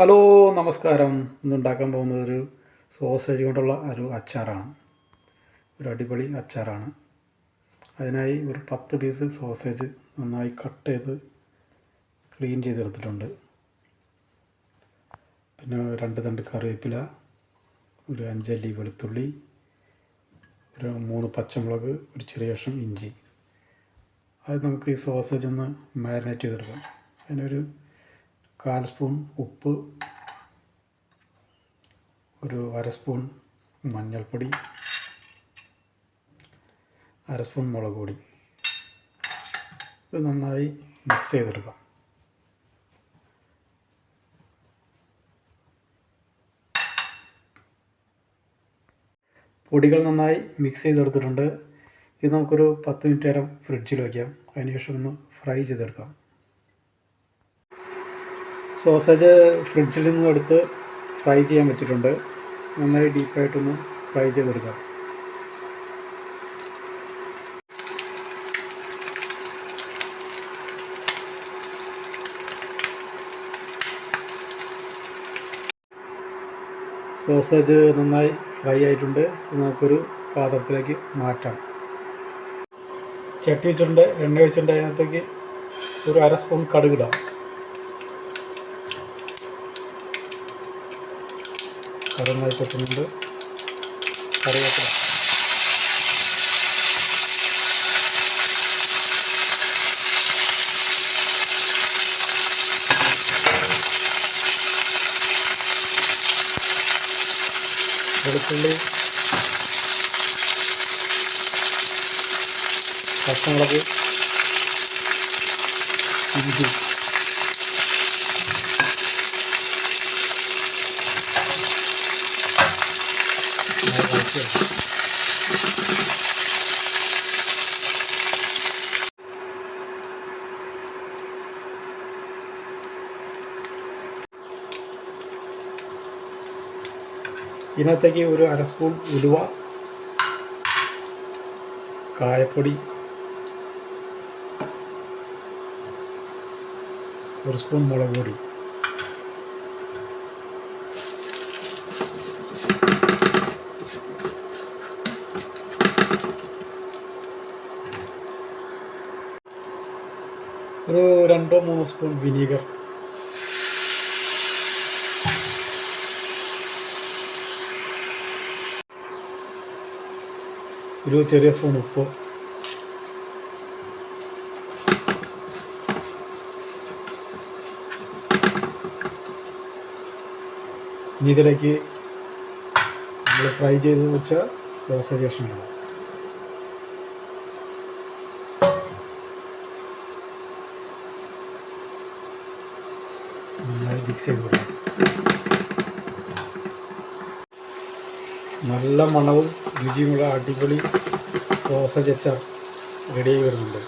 Hello നമസ്കാരം. ഇന്ന് ഉണ്ടാക്കാൻ പോകുന്നത് ഒരു സോസേജ് കൊണ്ടുള്ള ഒരു അച്ചാറാണ്. ഒരു അടിപൊളി അച്ചാറാണ്. അതിനായി ഒരു പത്ത് പീസ് സോസേജ് നന്നായി കട്ട് ചെയ്ത് ക്ലീൻ ചെയ്തെടുത്തിട്ടുണ്ട്. പിന്നെ രണ്ട് തണ്ട് കറിവേപ്പില ഒരു അഞ്ചല്ലി വെളുത്തുള്ളി ഒരു മൂന്ന് പച്ചമുളക് ഒരു ചെറിയ കഷ്ണം ഇഞ്ചി. അത് നമുക്ക് ഈ സോസേജ് ഒന്ന് മാരിനേറ്റ് ചെയ്തെടുക്കാം. അതിനൊരു കാൽ സ്പൂൺ ഉപ്പ് ഒരു അര സ്പൂൺ മഞ്ഞൾപ്പൊടി അര സ്പൂൺ മുളക് പൊടി. ഇത് നന്നായി മിക്സ് ചെയ്തെടുക്കാം. പൊടികൾ നന്നായി മിക്സ് ചെയ്തെടുത്തിട്ടുണ്ട്. ഇത് നമുക്കൊരു പത്ത് മിനിറ്റ് നേരം ഫ്രിഡ്ജിൽ വയ്ക്കാം അതിനുശേഷം ഒന്ന് ഫ്രൈ ചെയ്തെടുക്കാം. സോസേജ് ഫ്രിഡ്ജിൽ നിന്ന് എടുത്ത് ഫ്രൈ ചെയ്യാൻ വെച്ചിട്ടുണ്ട്. നന്നായി ഡീപ്പായിട്ടൊന്ന് ഫ്രൈ ചെയ്തെടുക്കാം. സോസേജ് നന്നായി ഫ്രൈ ആയിട്ടുണ്ട്. നമുക്കൊരു പാത്രത്തിലേക്ക് മാറ്റാം. ചട്ടി വെച്ചിട്ടുണ്ട്. എണ്ണ വെച്ചിട്ടുണ്ട്. അതിനകത്തേക്ക് ഒരു അര സ്പൂൺ കടുകിടാം കടന്നായി പൊട്ടുന്നുണ്ട് കറിവേപ്പില വെളുത്തുള്ളി പച്ചമുളക് ഇഞ്ചി. ഇതിനകത്തേക്ക് ഒരു അര സ്പൂൺ ഉലുവ കായപ്പൊടി ഒരു സ്പൂൺ മുളക് പൊടി. ഒരു രണ്ടോ മൂന്നോ സ്പൂൺ വിനീഗർ. ഒരു ചെറിയ സ്പൂൺ ഉപ്പ്. ഇനി ഇതിലേക്ക് നമ്മൾ ഫ്രൈ ചെയ്ത് വെച്ച സോസേജ് കഷ്ണങ്ങൾ നന്നായി മിക്സ് ചെയ്ത് കൊടുക്കാം. നല്ല മണവും രുചിയുമുള്ള അടിപൊളി സോസേജ് അച്ചാർ റെഡിയായി വരുന്നുണ്ട്.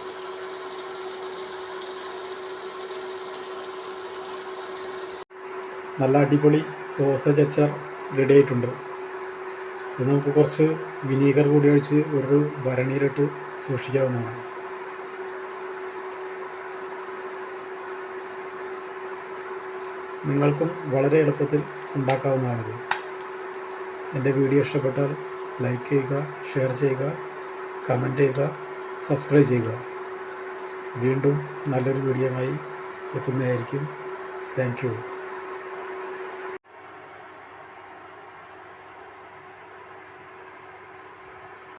നല്ല അടിപൊളി സോസേജ് അച്ചാർ റെഡി ആയിട്ടുണ്ട്. ഇത് നമുക്ക് കുറച്ച് വിനീഗർ കൂടി ഒഴിച്ച് ഒരു ഭരണിയിലിട്ട് സൂക്ഷിക്കാവുന്നതാണ്. നിങ്ങൾക്കും വളരെ എളുപ്പത്തിൽ ഉണ്ടാക്കാവുന്നതാണ് എന്റെ വീഡിയോ ഇഷ്ടപ്പെട്ടാൽ ലൈക്ക് ചെയ്യുക ഷെയർ ചെയ്യുക കമന്റ് ചെയ്യുക സബ്സ്ക്രൈബ് ചെയ്യുക. വീണ്ടും നല്ലൊരു വീഡിയോയുമായി എത്തുന്നതായിരിക്കും. താങ്ക്